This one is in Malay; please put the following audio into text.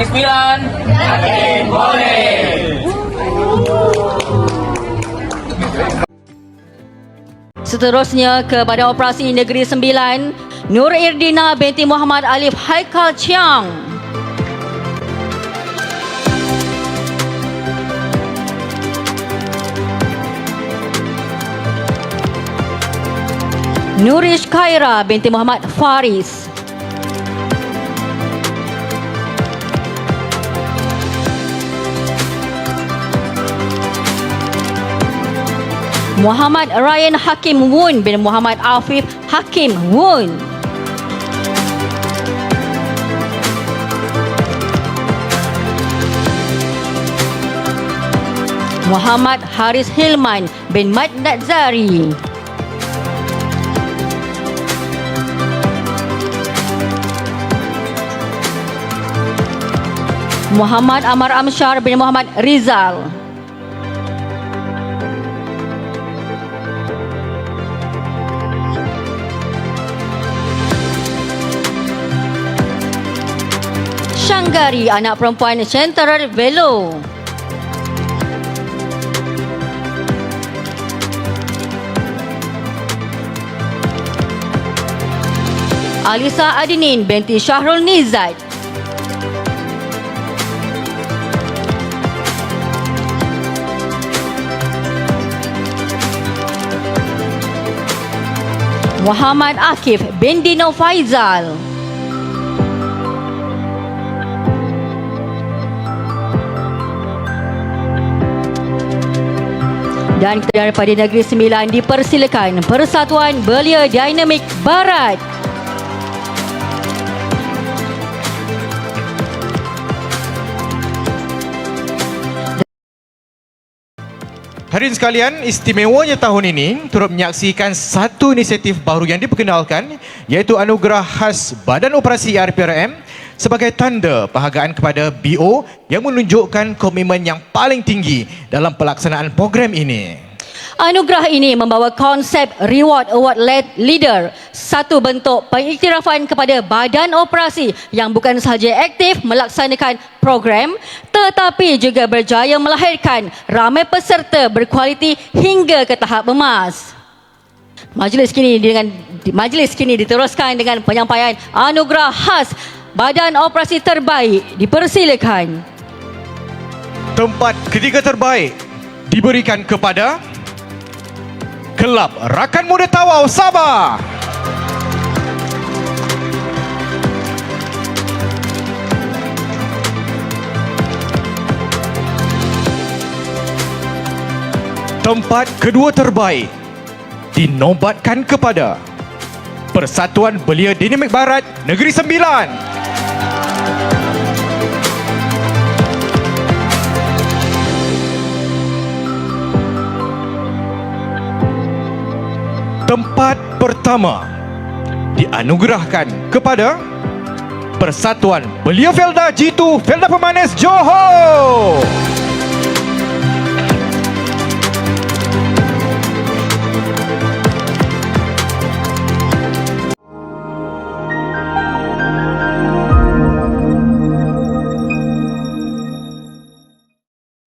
Negeri Sembilan. Yakin boleh. Seterusnya ke Badan Operasi Negeri Sembilan, Nur Irdina binti Muhammad Alif Haikal Chiang. Nurish Khaira binti Muhammad Faris. Muhammad Ryan Hakim Woon bin Muhammad Afif Hakim Woon. Muhammad Haris Hilman bin Mat Zari. Muhammad Amar Amsyar bin Muhammad Rizal. Shanggari anak perempuan Central Velo. Alisa Adinin binti Syahrul Nizat. Muhammad Akif bin Dino Faizal. Dan daripada Negeri Sembilan dipersilakan Persatuan Belia Dinamik Barat. Hadirin sekalian, istimewanya tahun ini turut menyaksikan satu inisiatif baru yang diperkenalkan iaitu anugerah khas Badan Operasi RPRM sebagai tanda penghargaan kepada BO yang menunjukkan komitmen yang paling tinggi dalam pelaksanaan program ini. Anugerah ini membawa konsep Reward Award Led Leader, satu bentuk pengiktirafan kepada badan operasi yang bukan sahaja aktif melaksanakan program tetapi juga berjaya melahirkan ramai peserta berkualiti hingga ke tahap emas. Majlis kini dengan majlis kini diteruskan dengan penyampaian anugerah khas Badan Operasi Terbaik. Dipersilakan. Tempat ketiga terbaik diberikan kepada Kelab Rakan Muda Tawau Sabah. Tempat kedua terbaik dinobatkan kepada Persatuan Belia Dinamik Barat Negeri Sembilan. Tempat pertama dianugerahkan kepada Persatuan Belia Felda G2 Felda Pemanis Johor.